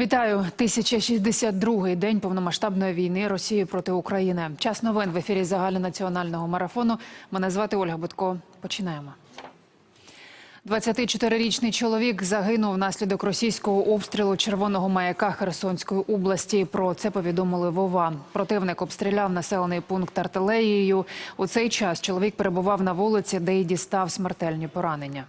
Вітаю 1062-й день повномасштабної війни Росії проти України. Час новин в ефірі загальнонаціонального марафону. Мене звати Ольга Будко. Починаємо. 24-річний чоловік загинув внаслідок російського обстрілу червоного маяка Херсонської області. Про це повідомили Вова. Противник обстріляв населений пункт артилерією. У цей час чоловік перебував на вулиці, де й дістав смертельні поранення.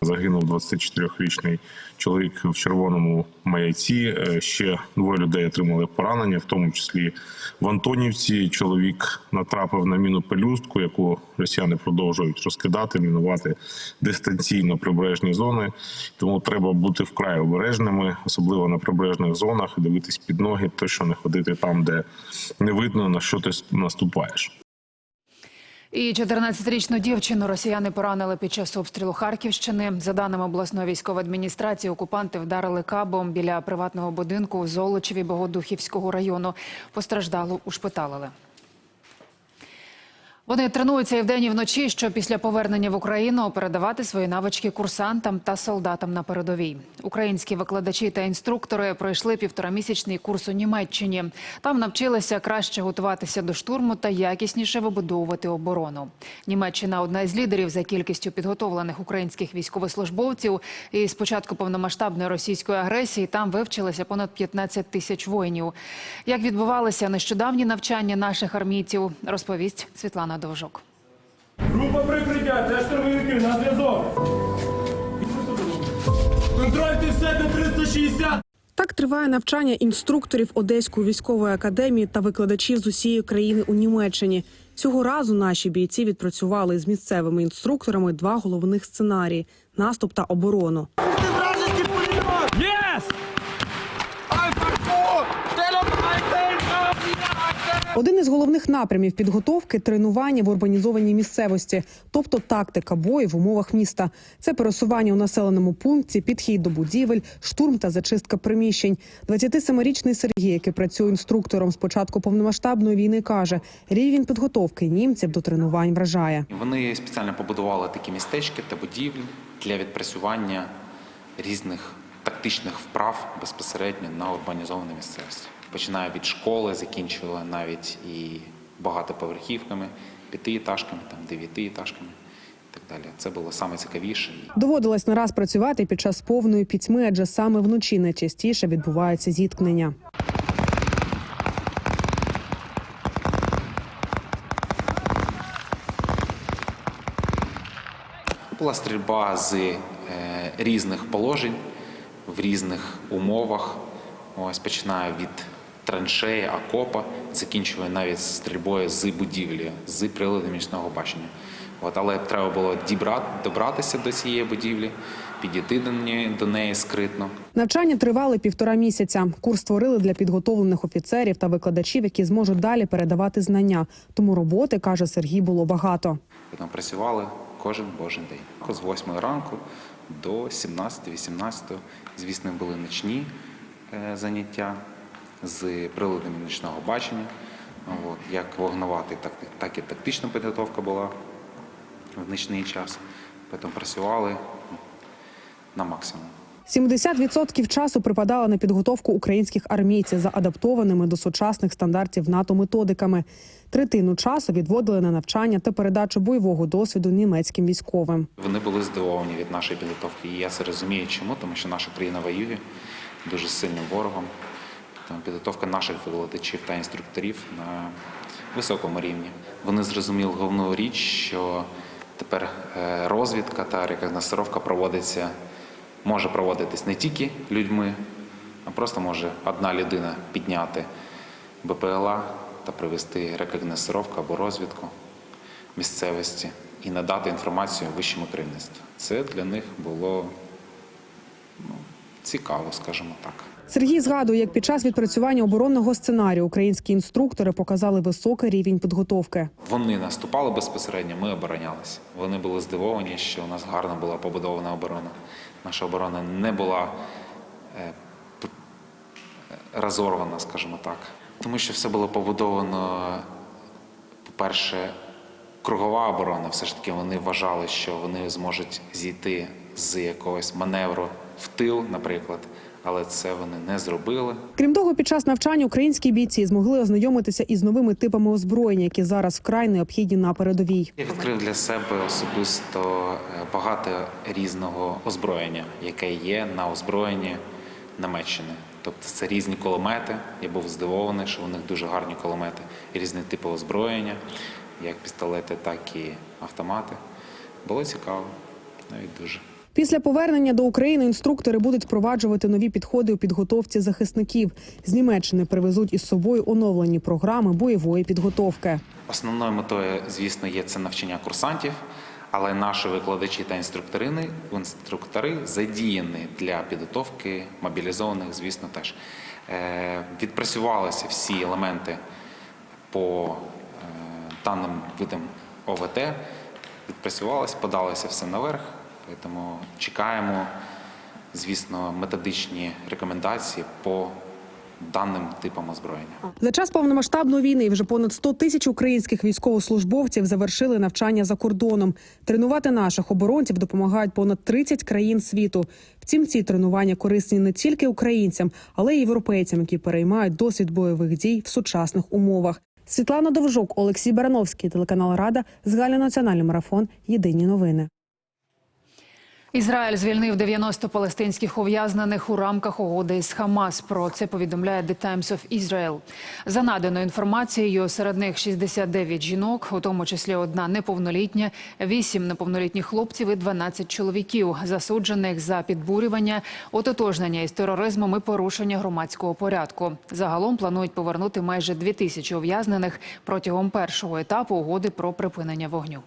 Загинув 24-річний чоловік в червоному маяці. Е, Ще двоє людей отримали поранення, в тому числі в Антонівці. Чоловік натрапив на міну пелюстку, яку росіяни продовжують розкидати, мінувати дистанційно прибережні зони. Тому треба бути вкрай обережними, особливо на прибережних зонах, дивитись під ноги, точно не ходити там, де не видно на що ти наступаєш. І 14-річну дівчину росіяни поранили під час обстрілу Харківщини. За даними обласної військової адміністрації, окупанти вдарили кабом біля приватного будинку у Золочеві Богодухівського району. Постраждалу ушпиталили. Вони тренуються і вдень, і вночі, щоб після повернення в Україну передавати свої навички курсантам та солдатам на передовій. Українські викладачі та інструктори пройшли півторамісячний курс у Німеччині. Там навчилися краще готуватися до штурму та якісніше вибудовувати оборону. Німеччина одна із лідерів за кількістю підготовлених українських військовослужбовців. І з початку повномасштабної російської агресії там вивчилися понад 15 тисяч воїнів. Як відбувалися нещодавні навчання наших армійців, розповість Світлана Довжок. Група прикриття, це штурмовики, на зв'язок. Контрольте все до 360. Так триває навчання інструкторів Одеської військової академії та викладачів з усієї країни у Німеччині. Цього разу наші бійці відпрацювали з місцевими інструкторами два головних сценарії: наступ та оборону. Один із головних напрямів підготовки тренування в урбанізованій місцевості, тобто тактика бою в умовах міста. Це пересування у населеному пункті, підхід до будівель, штурм та зачистка приміщень. 27-річний Сергій, який працює інструктором з початку повномасштабної війни, каже: рівень підготовки німців до тренувань вражає. Вони спеціально побудували такі містечки та будівлі для відпрацювання різних тактичних вправ безпосередньо на урбанізованій місцевості. Починає від школи, закінчували навіть і багатоповерхівками, п'ятиэтажками, там дев'ятиэтажками так далі. Це було саме цікавіше. Доводилось не раз працювати під час повної пітьми, адже саме вночі найчастіше відбуваються зіткнення. Була стрільба з е, різних положень в різних умовах. Ось починає від траншеї, окопа, закінчує навіть стрільбою з будівлі, з приладом нічного бачення. От, але треба було дібрати, добратися до цієї будівлі, підійти до неї, до неї скритно. Навчання тривали півтора місяця. Курс створили для підготовлених офіцерів та викладачів, які зможуть далі передавати знання. Тому роботи каже Сергій було багато. Ми там працювали кожен божий день. З 8 ранку до 17-18. Звісно, були нічні е, заняття з приладами нічного бачення. От, як вогневати, так, так і тактична підготовка була в нічний час. Потім працювали на максимум. 70% часу припадало на підготовку українських армійців за адаптованими до сучасних стандартів НАТО методиками. Третину часу відводили на навчання та передачу бойового досвіду німецьким військовим. Вони були здивовані від нашої підготовки. І я це розумію, чому, тому що наша країна воює дуже сильним ворогом. Підготовка наших викладачів та інструкторів на високому рівні. Вони зрозуміли головну річ, що тепер е, розвідка та рекогносцировка проводиться, може проводитись не тільки людьми, а просто може одна людина підняти БПЛА та провести рекогносцировку або розвідку місцевості і надати інформацію вищому керівництву. Це для них було ну, цікаво, скажімо так. Сергій згадує, як під час відпрацювання оборонного сценарію українські інструктори показали високий рівень підготовки. Вони наступали безпосередньо, ми оборонялися. Вони були здивовані, що у нас гарно була побудована оборона. Наша оборона не була е, е, розорвана, скажімо так. Тому що все було побудовано, по-перше, кругова оборона. Все ж таки вони вважали, що вони зможуть зійти з якогось маневру в тил, наприклад, але це вони не зробили. Крім того, під час навчання українські бійці змогли ознайомитися із новими типами озброєння, які зараз вкрай необхідні на передовій. Я відкрив для себе особисто е, багато різного озброєння, яке є на озброєнні Німеччини. Тобто це різні кулемети. Я був здивований, що у них дуже гарні кулемети, різні типи озброєння, як пістолети, так і автомати. Було цікаво, навіть дуже. Після повернення до України інструктори будуть впроваджувати нові підходи у підготовці захисників. З Німеччини привезуть із собою оновлені програми бойової підготовки. Основною метою, звісно, є це навчання курсантів, але наші викладачі та інструктори, задіяні для підготовки мобілізованих, звісно, теж. Е, Відпрацювалися всі елементи по е, даним видам ОВТ, відпрацювалися, подалося все наверх, тому чекаємо, звісно, методичні рекомендації по даним типам озброєння. За час повномасштабної війни вже понад 100 тисяч українських військовослужбовців завершили навчання за кордоном. Тренувати наших оборонців допомагають понад 30 країн світу. Втім, ці тренування корисні не тільки українцям, але й європейцям, які переймають досвід бойових дій в сучасних умовах. Світлана Довжук, Олексій Барановський, телеканал Рада, загальнонаціональний марафон. Єдині новини. Ізраїль звільнив 90 палестинських ув'язнених у рамках угоди з Хамас. Про це повідомляє The Times of Israel. За наданою інформацією, серед них 69 жінок, у тому числі одна неповнолітня, 8 неповнолітніх хлопців і 12 чоловіків, засуджених за підбурювання, ототожнення із тероризмом і порушення громадського порядку. Загалом планують повернути майже 2 тисячі ув'язнених протягом першого етапу угоди про припинення вогню.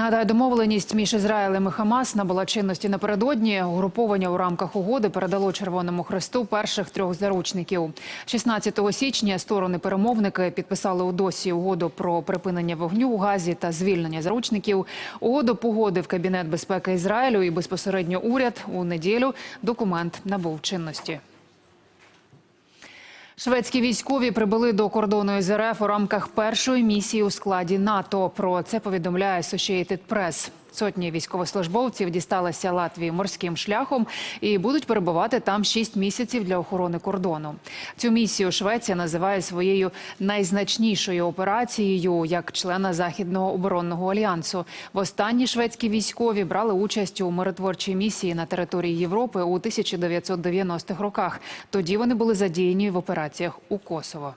Нагадаю, домовленість між Ізраїлем і Хамас набула чинності напередодні. Угруповання у рамках угоди передало Червоному Хресту перших трьох заручників. 16 січня сторони-перемовники підписали у досі угоду про припинення вогню у Газі та звільнення заручників. Угоду погодив Кабінет безпеки Ізраїлю і безпосередньо уряд. У неділю документ набув чинності. Шведські військові прибули до кордону з РФ у рамках першої місії у складі НАТО. Про це повідомляє Associated Press. Сотні військовослужбовців дісталися Латвії морським шляхом і будуть перебувати там 6 місяців для охорони кордону. Цю місію Швеція називає своєю найзначнішою операцією як члена західного оборонного альянсу. Востаннє шведські військові брали участь у миротворчій місії на території Європи у 1990-х роках. Тоді вони були задіяні в операціях у Косово.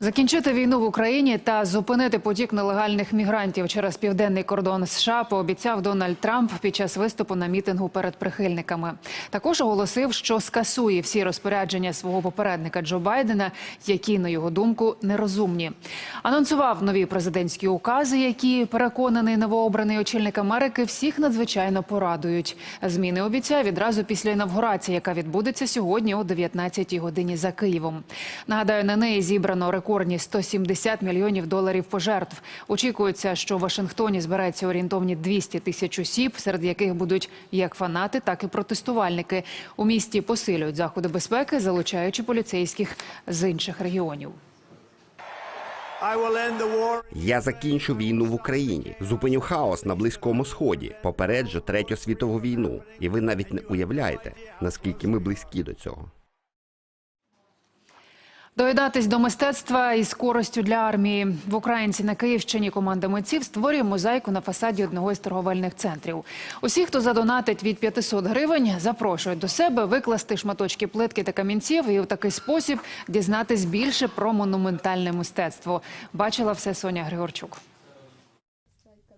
Закінчити війну в Україні та зупинити потік нелегальних мігрантів через південний кордон США пообіцяв Дональд Трамп під час виступу на мітингу перед прихильниками. Також оголосив, що скасує всі розпорядження свого попередника Джо Байдена, які, на його думку, нерозумні. Анонсував нові президентські укази, які переконаний новообраний очільник Америки всіх надзвичайно порадують. Зміни обіцяє відразу після інавгурації, яка відбудеться сьогодні о 19-й годині за Києвом. Нагадаю, на неї зібрано рекордні 170 мільйонів доларів пожертв. Очікується, що в Вашингтоні збереться орієнтовні 200 тисяч осіб, серед яких будуть як фанати, так і протестувальники. У місті посилюють заходи безпеки, залучаючи поліцейських з інших регіонів. Я закінчу війну в Україні, зупиню хаос на близькому сході, попереджу третю світову війну. І ви навіть не уявляєте, наскільки ми близькі до цього. Доїдатись до мистецтва із користю для армії в Українці на Київщині команда митців створює мозаїку на фасаді одного із торговельних центрів. Усі, хто задонатить від 500 гривень, запрошують до себе викласти шматочки плитки та камінців і в такий спосіб дізнатись більше про монументальне мистецтво. Бачила все Соня Григорчук.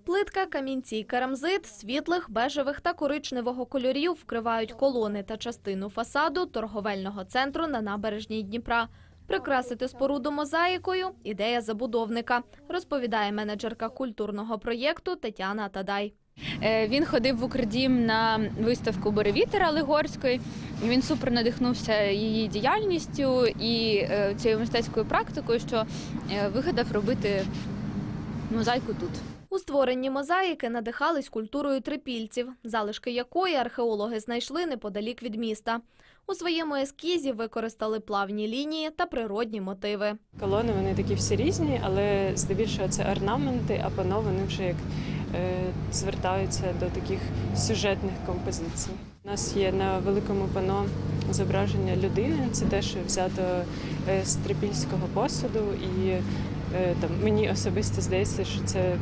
Плитка, камінці й керамзит світлих, бежевих та коричневого кольорів вкривають колони та частину фасаду торговельного центру на набережній Дніпра. Прикрасити споруду мозаїкою – ідея забудовника, розповідає менеджерка культурного проєкту Тетяна Тадай. Е, Він ходив в Укрдім на виставку Боревітер Алегорської. І Він супер надихнувся її діяльністю і е, цією мистецькою практикою, що е, вигадав робити мозаїку тут. У створенні мозаїки надихались культурою трипільців, залишки якої археологи знайшли неподалік від міста. У своєму ескізі використали плавні лінії та природні мотиви. Колони вони такі всі різні, але здебільшого це орнаменти, а пано вони вже як е, звертаються до таких сюжетних композицій. У нас є на великому пано зображення людини. Це теж взято е, з трипільського посуду, і е, там мені особисто здається, що це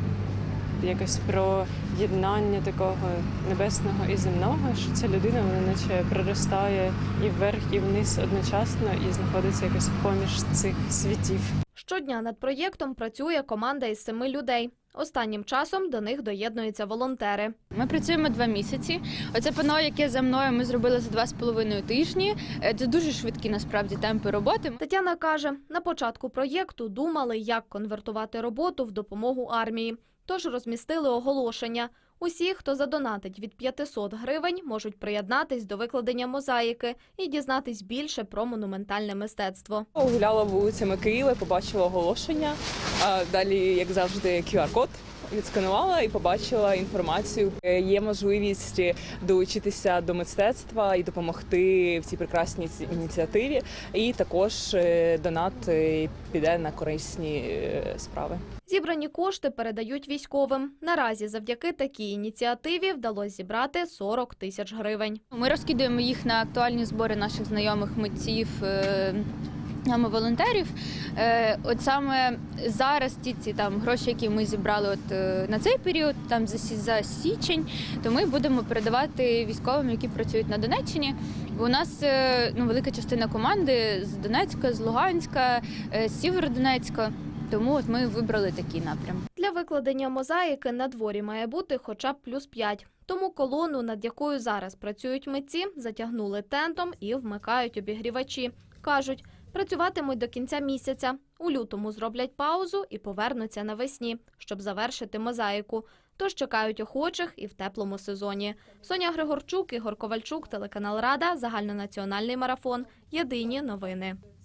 якось про єднання такого небесного і земного, що ця людина вона наче проростає і вверх, і вниз одночасно, і знаходиться якось поміж цих світів. Щодня над проєктом працює команда із семи людей. Останнім часом до них доєднуються волонтери. Ми працюємо два місяці. Оце пано, яке за мною ми зробили за два з половиною тижні. Е, Це дуже швидкі насправді темпи роботи. Тетяна каже, на початку проєкту думали, як конвертувати роботу в допомогу армії. Тож розмістили оголошення. Усі, хто задонатить від 500 гривень, можуть приєднатись до викладення мозаїки і дізнатись більше про монументальне мистецтво. Гуляла вулицями Києва, побачила оголошення. Далі, як завжди, QR-код відсканувала і побачила інформацію. Е, Є можливість долучитися до мистецтва і допомогти в цій прекрасній ініціативі. І також е, донат е, піде на корисні справи. Зібрані кошти передають військовим. Наразі завдяки такій ініціативі вдалося зібрати 40 тисяч гривень. Ми розкидуємо їх на актуальні збори наших знайомих митців. е, Саме волонтерів, Е, от саме зараз ті ці там гроші, які ми зібрали от е, на цей період, там за, за січень, то ми будемо передавати військовим, які працюють на Донеччині. У нас е, ну, велика частина команди з Донецька, з Луганська, е, з Сєвєродонецька. Тому от ми вибрали такий напрям. Для викладення мозаїки на дворі має бути хоча б плюс 5. Тому колону, над якою зараз працюють митці, затягнули тентом і вмикають обігрівачі. Кажуть, працюватимуть до кінця місяця. У лютому зроблять паузу і повернуться навесні, щоб завершити мозаїку. Тож чекають охочих і в теплому сезоні. Соня Григорчук, Ігор Ковальчук, телеканал Рада, загальнонаціональний марафон. Єдині новини.